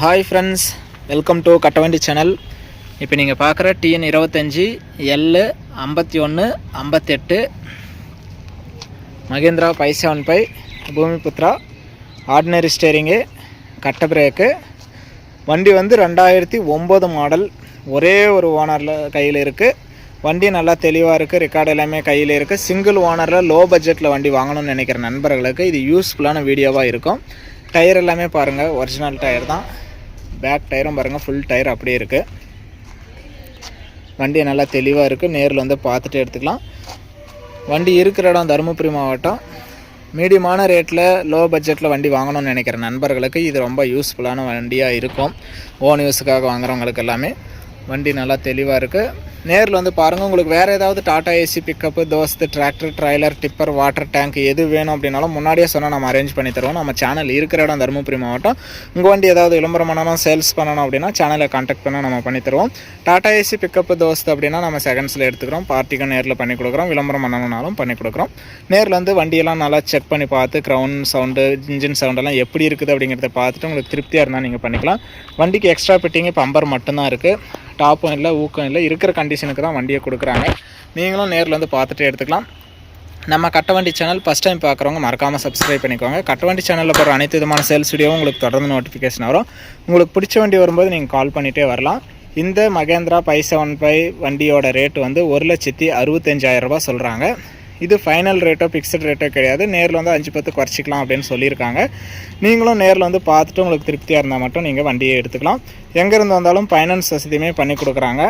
Hi friends welcome to Kattavandi channel இப்போ நீங்கள் பார்க்குற டிஎன் இருபத்தஞ்சி எல்லு ஐம்பத்தி ஒன்று ஐம்பத்தெட்டு Mahindra five seven five Bhoomiputra ordinary steering கட்ட பிரேக்கு வண்டி வந்து ரெண்டாயிரத்தி ஒம்பது மாடல் ஒரே ஒரு ஓனரில் கையில் இருக்குது வண்டி நல்லா தெளிவாக இருக்குது ரெக்கார்டு எல்லாமே கையில் இருக்குது சிங்கிள் ஓனரில் லோ பட்ஜெட்டில் வண்டி வாங்கணும்னு நினைக்கிற நண்பர்களுக்கு இது யூஸ்ஃபுல்லான வீடியோவாக இருக்கும். டயர் எல்லாமே பாருங்கள் ஒரிஜினல் டயர் தான். பேக் டயரும் பாருங்கள் ஃபுல் டயர் அப்படியே இருக்குது வண்டி நல்லா தெளிவாக இருக்குது நேரில் வந்து பார்த்துட்டு எடுத்துக்கலாம். வண்டி இருக்கிற இடம் தருமபுரி மாவட்டம். மீடியமான ரேட்டில் லோ பட்ஜெட்டில் வண்டி வாங்கணும்னு நினைக்கிற நண்பர்களுக்கு இது ரொம்ப யூஸ்ஃபுல்லான வண்டியாக இருக்கும். ஓன் யூஸுக்காக வாங்குறவங்களுக்கு எல்லாமே. வண்டி நல்லா தெளிவாக இருக்குது நேரில் வந்து பாருங்கள் உங்களுக்கு வேறு ஏதாவது Tata AC pickup Dost tractor trailer tipper water tank எது வேணும் அப்படின்னாலும் முன்னாடியே சொன்னால் நம்ம அரேஞ்ச் பண்ணி தருவோம். நம்ம சேனல் இருக்கிற இடம் தருமபுரி மாவட்டம். உங்கள் வண்டி ஏதாவது விளம்பரம் பண்ணணும் சேல்ஸ் பண்ணணும் அப்படின்னா சேனலை காண்டாக்ட் பண்ணால் நம்ம பண்ணி தருவோம். டாடா ஏசி பிக்கப்பு தோஸ்து அப்படின்னா நம்ம செகண்ட்ஸில் எடுத்துக்கிறோம். பார்ட்டிக்கும் நேரில் பண்ணி கொடுக்குறோம். விளம்பரம் பண்ணணும்னாலும் பண்ணி கொடுக்குறோம். நேரில் வந்து வண்டியெல்லாம் நல்லா செக் பண்ணி பார்த்து க்ரௌண்ட் சவுண்டு இன்ஜின் சவுண்டெல்லாம் எப்படி இருக்குது அப்படிங்கிறத பார்த்துட்டு உங்களுக்கு திருப்தியாக இருந்தால் நீங்கள் பண்ணிக்கலாம். வண்டிக்கு எக்ஸ்ட்ரா ஃபிட்டிங்கு பம்பர் மட்டும்தான் இருக்குது டாப்பும் இல்லை ஊக்கம் இல்லை இருக்கிற கண்டிஷனுக்கு தான் வண்டியை கொடுக்குறாங்க. நீங்களும் நேரில் வந்து பார்த்துட்டு எடுத்துக்கலாம். நம்ம கட்டவண்டி சேனல் ஃபஸ்ட் டைம் பார்க்குறவங்க மறக்காமல் சப்ஸ்கிரைப் பண்ணிக்கோங்க. கட்டவண்டி சேனலில் போகிற அனைத்து விதமான சேல்ஸ் வீடியோவும் உங்களுக்கு தொடர்ந்து நோட்டிஃபிகேஷன் வரும். உங்களுக்கு பிடிச்ச வண்டி வரும்போது நீங்கள் கால் பண்ணிகிட்டே வரலாம். இந்த மகேந்திரா பை செவன் பை வண்டியோட ரேட்டு வந்து ஒரு லட்சத்தி அறுபத்தஞ்சாயிரரூபா சொல்கிறாங்க இது ஃபைனல் ரேட்டோ ஃபிக்ஸட் ரேட்டோ கிடையாது. நேரில் வந்து அஞ்சு பத்து குறைச்சிக்கலாம் அப்படின்னு சொல்லியிருக்காங்க. நீங்களும் நேரில் வந்து பார்த்துட்டு உங்களுக்கு திருப்தியாக இருந்தால் மட்டும் நீங்கள் வண்டியை எடுத்துக்கலாம். எங்கேருந்து வந்தாலும் ஃபைனான்ஸ் வசதியுமே பண்ணி கொடுக்குறாங்க.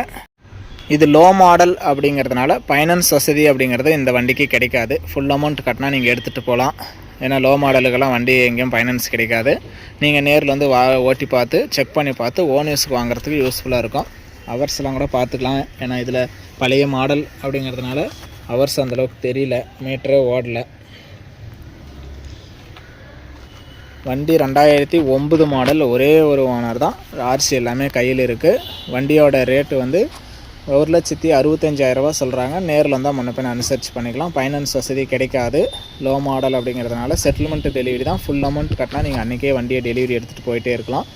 இது லோ மாடல் அப்படிங்கிறதுனால ஃபைனான்ஸ் வசதி அப்படிங்கிறது இந்த வண்டிக்கு கிடைக்காது. ஃபுல் அமௌண்ட் கட்டினா நீங்கள் எடுத்துகிட்டு போகலாம். ஏன்னா லோ மாடலுக்கெல்லாம் வண்டி எங்கேயும் ஃபைனான்ஸ் கிடைக்காது. நீங்கள் நேரில் வந்து வா ஓட்டி பார்த்து செக் பண்ணி பார்த்து ஓன் யூஸ்க்கு வாங்குறதுக்கு யூஸ்ஃபுல்லாக இருக்கும். அவர்ஸ்லாம் கூட பார்த்துக்கலாம். ஏன்னா இதில் பழைய மாடல் அப்படிங்கிறதுனால ஹவர்ஸ் அந்தளவுக்கு தெரியல மீட்டரே ஓடல. வண்டி ரெண்டாயிரத்தி ஒம்பது மாடல் ஒரே ஒரு ஓனர் தான். ஆர்சி எல்லாமே கையில் இருக்குது வண்டியோட ரேட்டு வந்து ஒரு லட்சத்தி அறுபத்தஞ்சாயிரரூபா சொல்கிறாங்க நேரில் வந்தால் முன்ன பின்ன அனுசரித்து பண்ணிக்கலாம். ஃபைனான்ஸ் வசதி கிடைக்காது. லோ மாடல் அப்படிங்கிறதுனால செட்டில்மெண்ட் டெலிவரி தான். ஃபுல் அமௌண்ட் கட்டினா நீங்கள் அன்றைக்கே வண்டியை டெலிவரி எடுத்துகிட்டு போயிட்டே இருக்கலாம்.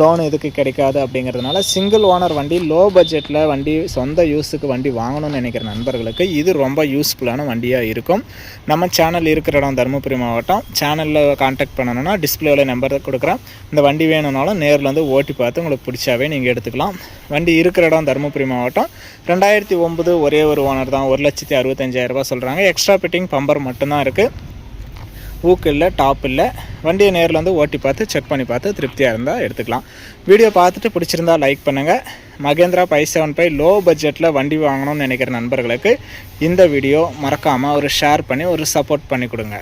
லோன் இதுக்கு கிடைக்காது அப்படிங்கிறதுனால சிங்கிள் ஓனர் வண்டி லோ பட்ஜெட்டில் வண்டி சொந்த யூஸுக்கு வண்டி வாங்கணும்னு நினைக்கிற நண்பர்களுக்கு இது ரொம்ப யூஸ்ஃபுல்லான வண்டியாக இருக்கும். நம்ம சேனல் இருக்கிற இடம் தருமபுரி மாவட்டம். சேனலில் காண்டாக்ட் பண்ணணும்னா டிஸ்பிளேவில் நம்பர் கொடுக்குறேன். இந்த வண்டி வேணும்னாலும் நேரில் வந்து ஓட்டி பார்த்து உங்களுக்கு பிடிச்சாவே நீங்கள் எடுத்துக்கலாம். வண்டி இருக்கிற இடம் தருமபுரி மாவட்டம். ரெண்டாயிரத்தி ஒம்பது ஒரே ஒரு ஓனர் தான். ஒரு லட்சத்தி அறுபத்தஞ்சாயிரரூபா சொல்கிறாங்க எக்ஸ்ட்ரா ஃபிட்டிங் பம்பர் மட்டும்தான் இருக்குது ஊக்கு இல்லை டாப் இல்லை வண்டியை நேரில் வந்து ஓட்டி பார்த்து செக் பண்ணி பார்த்து திருப்தியாக இருந்தால் எடுத்துக்கலாம். வீடியோ பார்த்துட்டு பிடிச்சிருந்தா லைக் பண்ணுங்கள் Mahindra five seven five low பட்ஜெட்டில் வண்டி வாங்கணும்னு நினைக்கிற நண்பர்களுக்கு இந்த வீடியோ மறக்காமல் ஒரு ஷேர் பண்ணி ஒரு சப்போர்ட் பண்ணி கொடுங்க.